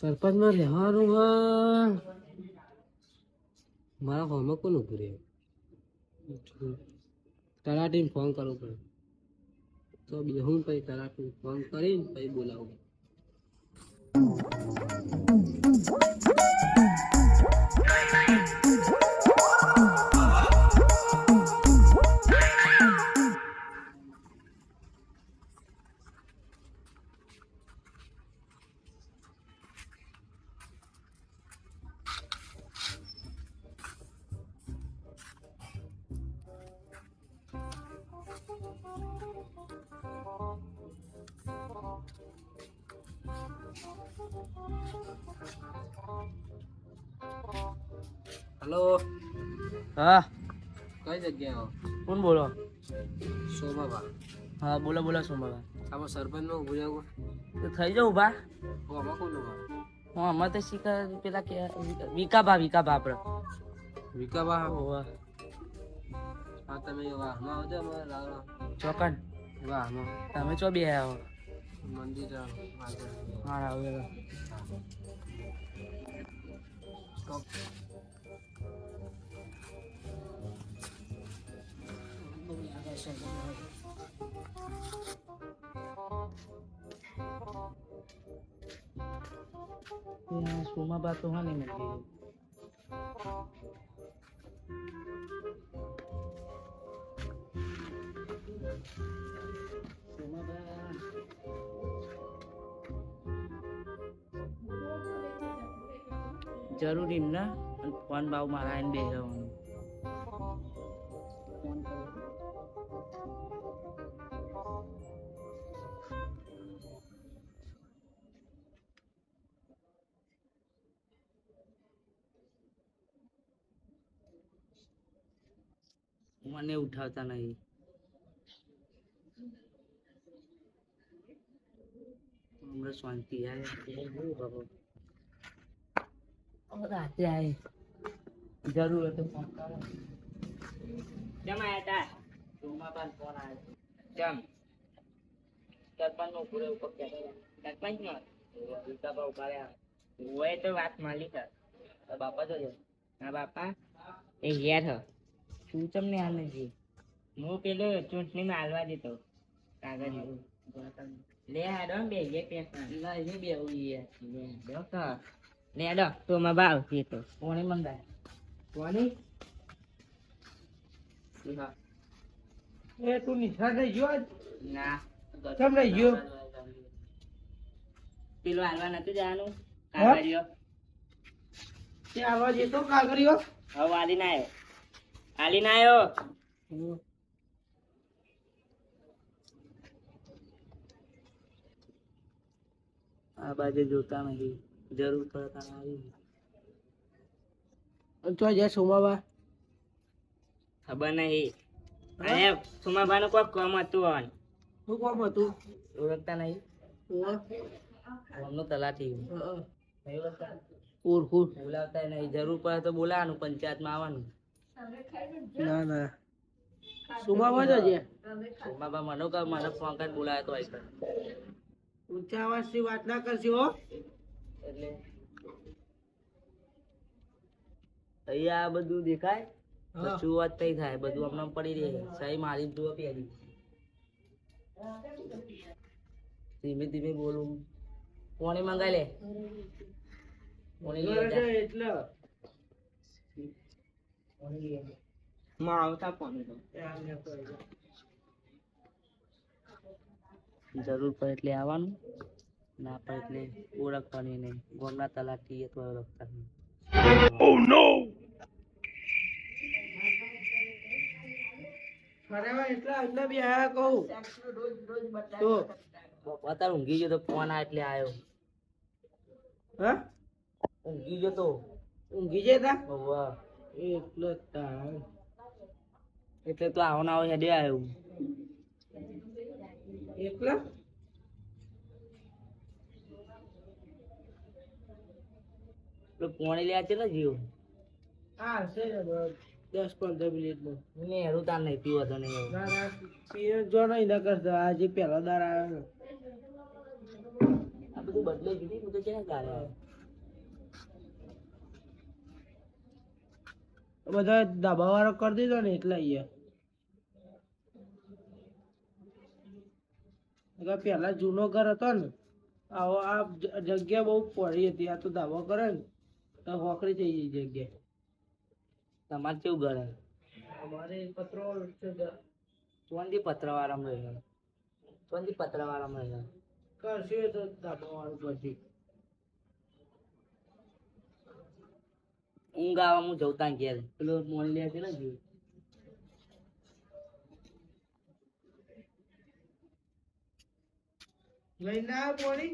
સરપંચમાં રહેવાનું હા. મારા ફોનમાં કોણ ઉભું રહે? તલાટીને ફોન કરવો પડે. તો બેહું પછી તલાટીને ફોન કરીને પછી બોલાવું. હલો હા. કઈ જગ્યાએ કોણ બોલો? સોમાબા હા બોલો બોલો શું આમાં આમાં નો ઉભું રહેવું તો થઈ જાવ ઊભા હું આમાં કોણ ઊભા? હું આમાં તો શીખા પેલા કે વિકાભા વિકાભા આપડે. વિકાબા ઓવા હા તમે વાહમાં આવજો અમારે રાવણ ચોકન. વાહમાં. તમે ચો બે આવો મંદિર હા આવે સ્ટોપ સોમા બા તો હા નહીં મળતી જરૂરી ને ફોન બાવ મારા આઈને બે જવાનું મને ઉઠાવતા નહીં હમણાં શાંતિ આવે રાતે આવે જરૂર હોય તો ફોન કરો કેમ આયા તા સોમાબાન ફોન આવ્યો કેમ સરપંચ નો પૂરે ઉપર સરપંચ નો વિકાબા ઊભા રહ્યા હોય તો વાત માલી છે બાપા તો હા બાપા એ યાર હ તું તમને હાલ નથી હું પેલો ચૂંટણીમાં હાલવા દીધો કાગળ લે હાડો ને બે જે ના એ બે ઉઈ લે. ડોક્ટર લે હાડો તો માં બાવ તો કોણે મંગાય કોણે? એ તું નિશાળ થઈ ગયો આજ? ના. કેમ રહી ગયો? પેલો હાલવા નતું જવાનું? કાગળિયો. તે આવવા જતો કાગળિયો? હવે આલીને આવ્યો આલીને આવ્યો આ બાજુ જોતા નહીં જરૂર પડતા આવી તો જ્યાં સોમાબા ખબર નહીં. અરે સુમાભાનું કોઈ કામ હતું હન શું કામ હતું? ઓળખતા નહીં. અમનું તલાટી. ઓળખું બોલાવતા નહીં. જરૂર પડે તો બોલાવાનું પંચાયતમાં આવવાનું. ના ના. સોમાબા જજે સુમાબા મને કહે મને ફોન કરી બોલાવ્યો તો હોય ઊંચા અવાજથી વાત ના કરશો એટલે અહીંયા બધું દેખાય. કશું વાત નહીં થાય? બધું હમણાં પડી રહે. સહી મારી દુઆ પહેરી. ધીમે ધીમે બોલું. કોણી મંગાઈ લે? એટલે. માં આવતા કોની તો જરૂર પડે એટલે આવવાનું. ના પડે એટલે ઓળખવાની નહીં. ગોમના તલાટી અથવા ઓળખતા નહીં. ફરેવા નો એટલે બી આયા કહું. તો? અત્યારે ઊંઘી ગયો તો ફોન આ એટલે આવ્યો હા? ઊંઘી ગયો તો. ઊંઘી જતા. એટલે તો આવો ના આવો હેડે આવ્યો થેપલા પોણી લે છે ને જીવ? હા છે દસ પંદર મિનિટમાં ને. રૂતા નહીં પીવો તો નહીં પીવો જો નહીં ન કરતો આજે આ બધું બદલે જુદી હું તો બધા દબાવાળો કરી દીધો ને એટલે અહીંયા. પેલા જૂનો ઘર હતો ને આવો આ જગ્યા બહુ પડી હતી આ તો દાવો કરે ને તો હોકરી થઈ ગઈ જગ્યા. તમારે કેવું ઘર અમારે પત્રો ચોંદી પત્રવાળામાં રહે ચોંદી પત્રવાળામાં રહે કરશે તો દાબો વાળું પછી. ઊંઘ આવે હું જવતા ત્યાં ઘેર. પેલો મોલ લે છે ને જીવ લઈને આવ પોણી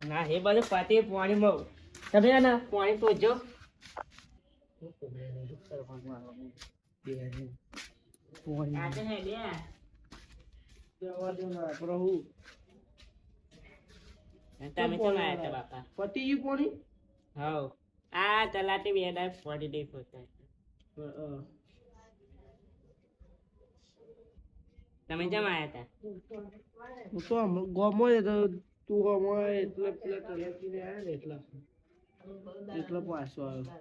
ના એ બધું પાટી પાણી માં તમે ને પાણી પહોંચજો જવા દો ના પ્રભુ તમે કેમ આયા હતા બાપા પતી ગયું પોણી હવ આ તલાટી બે ડાય ફોર્ટી ડે પહોંચાય તમે કેમ આયા હતા હું તો ગોમો હતો. તું ગોમો એટલે પેલા તલાટીને આયા ને એટલા. એટલો પાછો આવ્યો.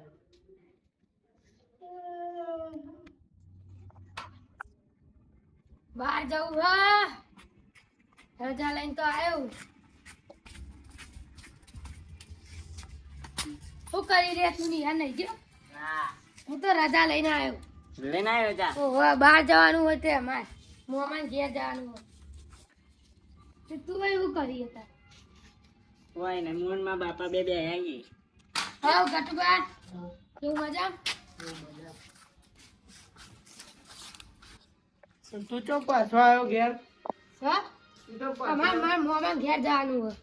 બહાર જવું હા? રજા લઈને તો આવ્યો શું કરી રહ્યા તું નિહાર નહીં ગયો? હું તો રજા લઈને આવ્યો લઈને આવ્યો જા ઓહો બહાર જવાનું હોય તે અમારે મોમાન ઘેર જવાનું તો તું એવું કરી હતા. હોય ને મોનમાં બાપા બે બે આવી હા ગટુબા. કેવું મજા? તું ચો પાછો આવ્યો ઘેર? હા? તો પાછો અમાર માર મોમાન ઘેર જવાનું હોય.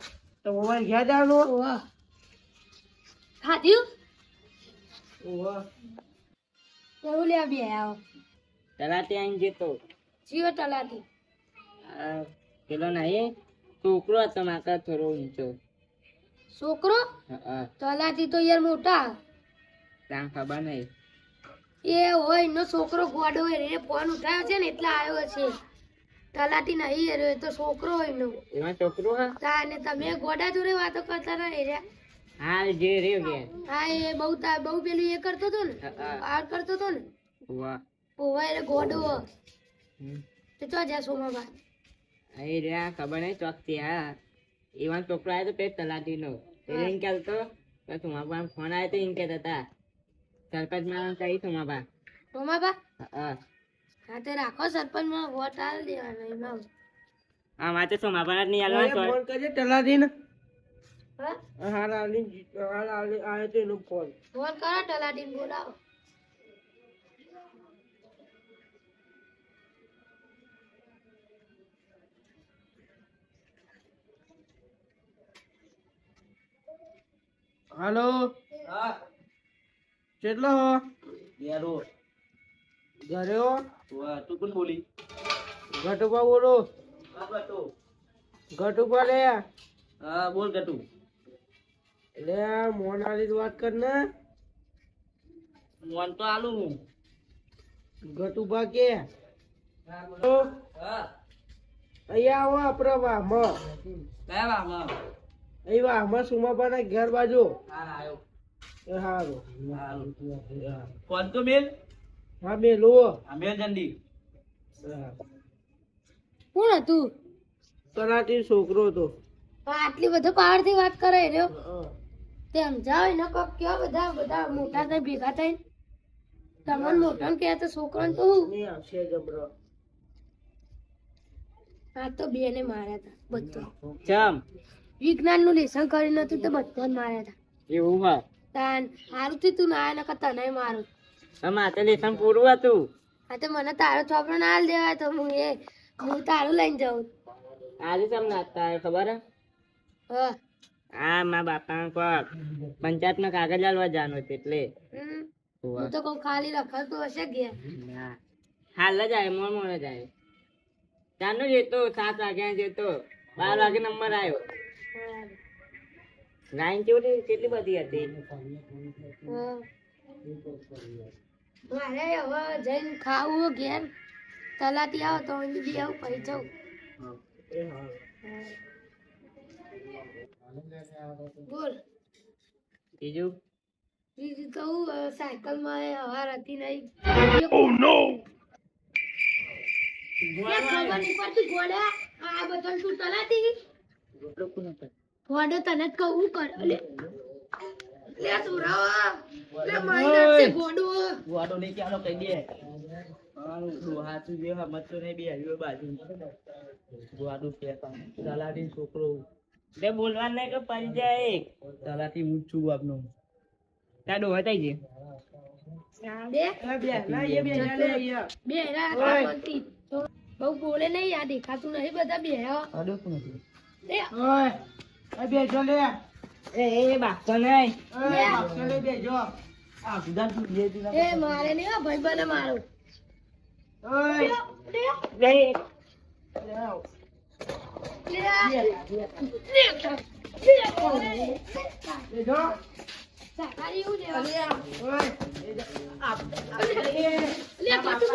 તો મોબાઈલ ઘેર જવાનું ઓહો. ખાધ્યું? ઓહો. એવું લે બે આવો તલાટી આઈને જતો. જીઓ તલાટી. આ પેલો નહીં છોકરો હતો માકા થોડો ઊંચો. છોકરો? હા તો યાર મોટા. ત્યાં ખબર નહીં. એ હોય એનો છોકરો ગોડો હોય એને ફોન ઉઠાયો છે ને એટલે આવ્યો છે. તલાટી નહીં એ એ તો છોકરો હોય નો. એમાં છોકરો હા? તા અને તમે ગોડા જોડે વાતો કરતા ના રે રહ્યા. હાલ જે રહ્યો કે. હા એ બહુ તા- બહુ પેલું એ કરતો તો ને. આ કરતો તો ને. વાહ. ઓવા એટલે ગોડો. તો ચો જા સોમાબા અહીં રહ્યા ખબર નહીં ચોકતી હા. એવા છોકરો આવ્યો તો પેટ તલાટી નો એટલે એમ કહેતો તો તમારા પાસે ફોન આવ્યો તો એમ કહેતા હતા. સરપંચમાં કહી તમારા તમારા હા હા. તે રાખો સરપંચમાં વોટ આલ દેવાનો એમાં. હા વાતે તો મારા નહીં હાલવા ફોન કરજે તલાટીને. હા? હા આવલી હાલ આવલી આવ્યો તો એનો ફોન. ફોન કરો તલાટીને બોલાવો. હાલો. કેટલો હો? યારો ઘરે હો તું કોણ બોલી? ઘટુપા બોલો. ઘટુપા લે. હા બોલ ઘટુ. લે મોનાલી આલી વાત કર ને. મોન તો આલુ હું. ઘટુપા કે? હા અહીંયા આવો આપણા વાહમાં કયા બાબા અહીં વાહમાં સુમાબાના ઘેર બાજુ. ફોન તો બેન? હા મેલો અમે જંડી કોણ હતું? તરાટી છોકરો હતો. આટલી બધો પાવરથી વાત કરે રહ્યો? તેમ તે સમજાવે ને કોક કયો બધા બધા મોટા થઈ ભેગા થઈ તમને મોટા ને કહે તો છોકરો તો હું નહીં આવશે જબરો. આ તો બે ને માર્યા હતા બધું. ચમ વિજ્ઞાનનું લેસન કરી નતું તો બધા માર્યા હતા. એવું હા? તાન હારું થી તું ના નકર તને મારું. અમારે તો લેસન પૂરું હતું. હા તો મને તારો છોકરો ના દેવાય તો હું એ હું તારું લઈને જાઉં. આજે સમ નાચતા આવ્યો ખબર હે? હા. મા બાપા કોક પંચાયતમાં કાગળ લાવવા જવાનું છે એટલે. હું તો કહું ખાલી રખડતું હશે ગયા. હાલ જ આવ્યો મોર મોર જ આવ્યો ચારનો જતો સાત વાગ્યા જતો બાર વાગે નંબર આવ્યો લાઈન કેવી કેટલી બધી હતી? મારે હવે જઈને ખાવું ઘેર. તલાટી આવો તો અહીં બી આવું પડી જાઉં. બોલ. બીજું? બીજું તો હું હવે સાયકલમાં એ હવાર હતી નહીં. લે, ખબર નહીં પડતી ગોળા આ બધા તું તલાતી તને વાડો લઈ ચાલો કઈ દે મારું જે હમત નહીં બે હરિયો બાજુ વાડું કે તલાટી છોકરો તે બોલવા નહીં કે પડી જાય તલાટી હું છું આપનો ત્યાં ડોહા થઈ બે એ બે ના એ બે જા લે અહીંયા બે હેરા ઓય. કાપડથી. તો બહુ બોલે નહીં આ દેખાતું નહીં, બધા બે લે. ઓય એ બે જો લે. એ એ બાપતો નહીં. એ બાપસો લે બે જો આ સુધાર તું બે તું એ મારે નહીં ભાઈ બને મારો. ઓય. લે, લે. લે,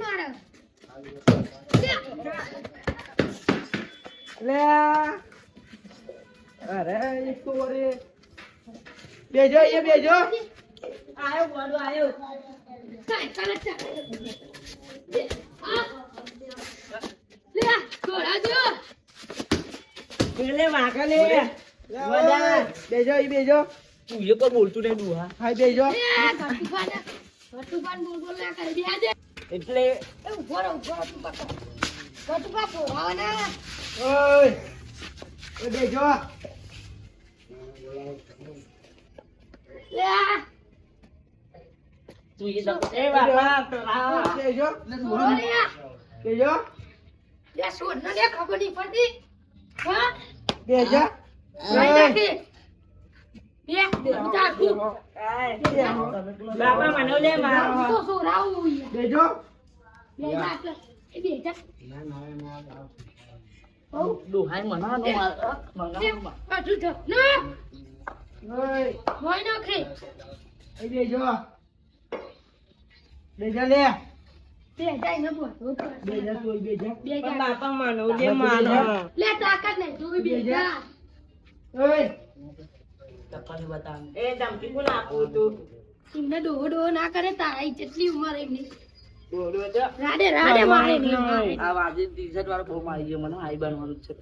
મારે. લે. લે અરે એક તો વરે બેજો એ બેજો આયો વાડો આયો સાયકલ જ ચાલે. લે, આ. લે, ઘોડા જો. પેલે વાકા લે લે, ઓય. બેજો એ બેજો તું એ કોઈ બોલતું નહીં ડોહા હાય બેજો લે, ઘટુપાને. ઘટુપાને બોલ બોલ ના કરે. બે દે. એટલે એ ઊભો રહો, ઊભો રહો, તું પકડ. ઘટુપા પોરાવાના. ઓય એ બેજો તું એ તો એ વાકા બેજો છોડો લે. બેજો લે, છોડ ને ખબર નહીં પડતી. હા? બેજો નાખી. બે, બે, ચાકુ. બાપા મને લે મારો તો છોડાવું યાર. બેજો બે જાત. એ બે જાત. હઉ. ડોહાઈ મનાનો લે, મનાનો પાછું જો. ના, ઓય મોય નાખે. એ બેજો બેજો લે બે જાય ને બોલ. બેજો તું બેજો બે જાત. બાપા મને લે માનો લે, તાકાત નહીં. જોઈ બે જાત. ઓય ચપ્પલ બતાવ એ ધમકી કોણ આપું તું એમને ડોહો ડોહો ના કરે તારા જેટલી ઉંમર એમની. રાડે રાડે મારે આ વાજે ટી-શર્ટ વાળો બહુ મારી ગયો મને હાઈ બનવાનું છે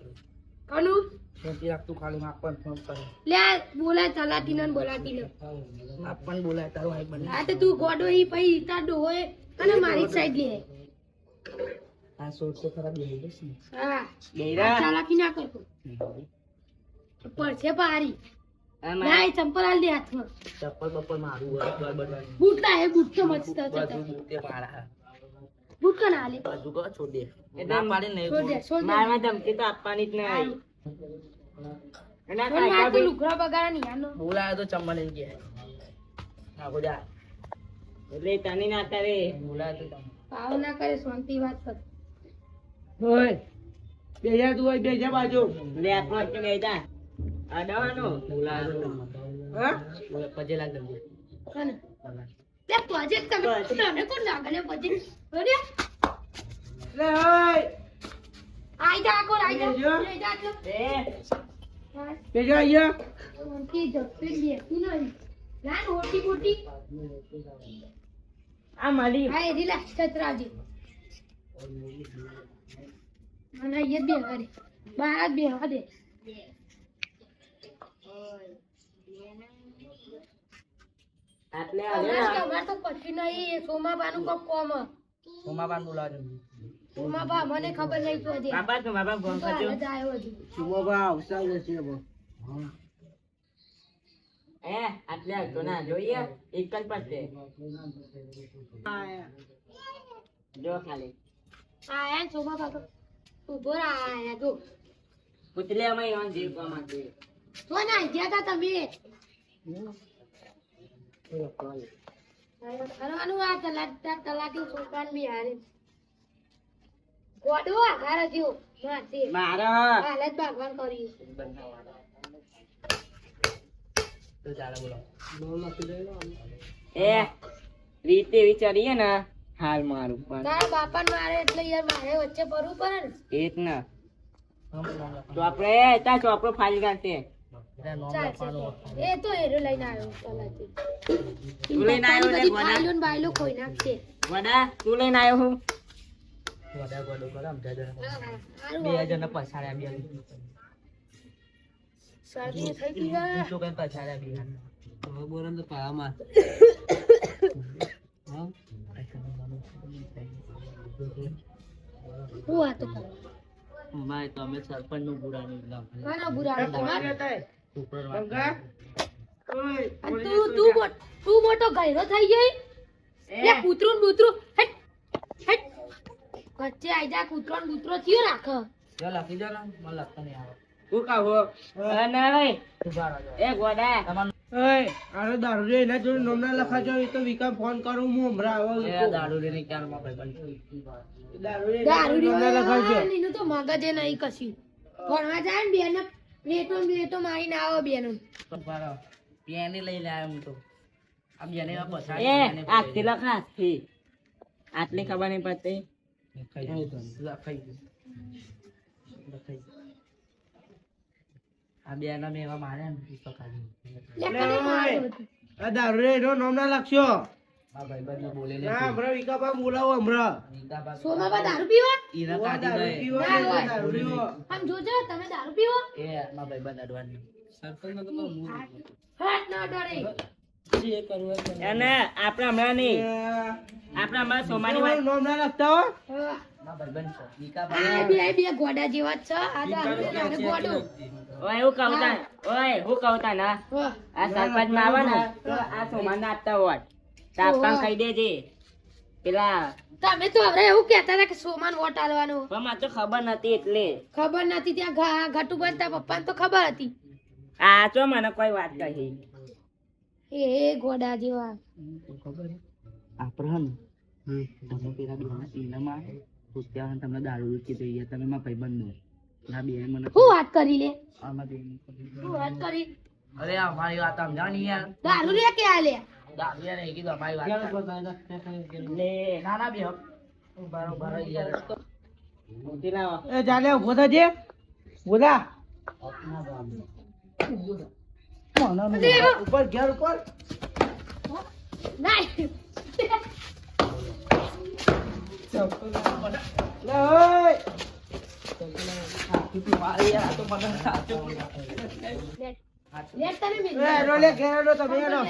કનું? શાંતિ રાખતું ખાલી માપન ફોન કરે. લે બોલાય તલાટી ને બોલાતી ને માપન બોલાય તારું હાઈ બને. આ તો તું ગોડો ઈ પછી તાર ડોહો અને મારી સાઈડ લે આ સોળસો ખરા બેહી જશે હા. ચાલાકી ના કરતો. પડશે પારી. ના ચંપલ આલ દે હાથમાં ચપ્પલ બપ્પલ મારું હોય તો બધાનું બૂટ ના હે બૂટ તો મસ્ત હતા બધું બુકે પાડા બૂટ કના હાલે બધું કહો છોડ દે. ના પાડે નહીં છોડ દે, છોડ દે. મારવા ધમકી તો આપવાની જ નહીં. એના કાકા તો ભાઈ લુગડા બગાડા નહીં આનો બોલાયો તો ચંપલ લઈ ગયા. હા બોલા એટલે તની ના તારે બોલાયો તો પાવ ના કરે શાંતિ વાત કર. હોય બેજા તું હોય બેજા બાજુ. લે આટલો કે બેટા અડવાનો બોલાયો તો ચમ્મા હા? બોલે પજે લાગ દે કને લે પજે તમે તને કોણ લાગે પજે. અરે લે ઓય. આઈ જા કોણ આઈ જા. લે જા જો એ હા. બેજો અહીંયા શાંતિ જપતે બેસી નહીં ના ઓટી બોટી આ મારી. હા એ રિલેક્સ છત્રાજી. મને એ બે હરે બાર બે હરે આટલે આલે તો અમાર તો પછી નહીં સોમાબાનું કોક કોમ. સોમાબાન બોલાવજો સોમાબા મને ખબર નહીં પડે બાપા તો બાપા ફોન તો કરજો હાલ જ આવ્યો હજુ. સુમો બા જશે બો એ આટલે તો ના. જોઈએ એક જ પડશે. જો ખાલી. આયા સોમાબા તો. ઊભો રહ્યા જો. પૂછલે અમે ઈવન જીવવા માંગે તો ના ગયા તા તમે કરવાનું આ તલાટી તલાટી છોકરાને બી હારે ગોડો આઘાર હજુ માથે મારા હાલ ભગવાન કર્યું તો ચાલો બોલો એ રીતે વિચારીએ ને હાલ મારું પણ તારા બાપા મારે એટલે યાર મારે વચ્ચે પડવું પડે ને. એક ના. ચોપડે તા ચોપડો ફાડી કાઢશે એ તો હેરો લઈને આવ્યો તલાટી તું લઈને આવ્યો ને બધી ને બાયલો ખોઈ નાખશે. વડા તું લઈને આવ્યો હું? હા, હા. હારું બે આવે. જણ પછાડ્યા બે શરદી થઈ ગઈ છે. તો કઈ પછાડ્યા બે? બોલો તો પાવામાં હું? વાતો કરું? ભાઈ તમે સરપંચનું બુરા નહીં કોનો બુરાડો તમારો ગંગા ઓય અને તું તું મોટ- તું મોટો ગયરો થઈ ગઈ? લે કૂતરું ને હટ હટ. વચ્ચે આઈ જા કૂતરો ને થયો રાખ. જો લખી દો ને. મને લખતા નહીં આવે. શું કહો અને એ ગોડા. ઓય આને દારૂ રે એના જોડે નામ ના લખાજો એ તો વિકા ફોન કરું હું હમણાં એ આવો દારૂ લઈને ક્યાં માં ભાઈ દારૂ રે દારૂ નામ ના તો મગજ નહીં કશું. ભણવા જાય ને બેન પ્લેટો ને મારી ના આવો બેનો પેની લઈ લે હું તો. આ બેને પછાડી એ આટલી લખા આટલી આટલી ખબર નહીં પડતી આ બે ના. મેવા માર્યા ને? આ દારૂ રે એનો નામ ના લખશો. આ હમણાં હોય. સરપંચ નહીં. હમણાં સોમાની લખતા હા. કહું ના. આ માં આવે ને. આ સોમાન આપતા હોત તાપકામ કહી દેજે. પેલા તમે તો હવે એવું કહેતા હતા કે સોમાન વોટ આલવાનો. પણ મને તો ખબર નથી એટલે. ખબર નથી ત્યાં ઘા- ઘાટુ પપ્પાને તો ખબર હતી. આ ચો મને કોઈ વાત કહી. એ ગોડા જેવા. આપણે તમે પેલા બેના ઇનામાં ત્યાં તમને દારૂ વેચી દઈએ તમે મારા ભાઈબંધ નો ના બે મને શું વાત કરી લે? આમાં બે શું વાત કરી? અરે વાત સમજાવ યાર. દારૂ લે કે આ લે? દારૂ યાર કીધું અમારી વાત લે ના ના બે બરોબર. યાર એ જાને ઊભો થજે બોલા ઉપર ઘેર ઉપર નહીં લે. ઓય લે લે તમે મિલ એ એનો લે ઘેર એનો તમે એનો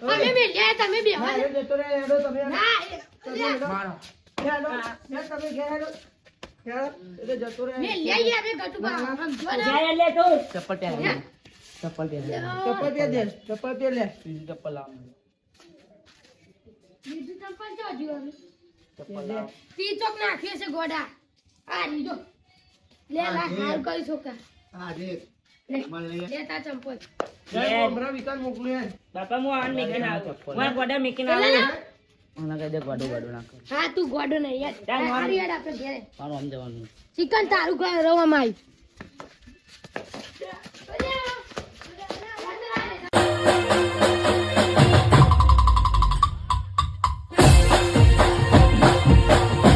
તમે મિલ લે તમે બે ના, એનો જતો રહે, એનો તમે એનો. ના એ- લે. મારો એનો, એ તમે ઘેર એનો. ઘેર, એટલે જતો રહે. મિલ લે યાર એ ઘટુ પર સમજો ને લે તું ચપ્પલ પહેર ચપ્પલ પહેર ચપ્પલ પહેર દે, ચપ્પલ પહેર લે. ચપ્પલ લાવ બીજું ચંપલ જો હજુ હવે. ચપ્પલ લાવ તી ચોક નાખ્યો છે ગોડા આ લીધો લે લા હાલ કરી છોકરા લે લે બાપા હું આન મેકીને આવું. હું ગોડા મેકીને આવું. મને કહી દે ગોડો ગોડો નાખો હા તું ગોડો નહીં યાર. ચાલ, યાર આપણે ઘેરે. મારું આમ જવાનું. ચિકન તારું ઘર રવામાં આવી.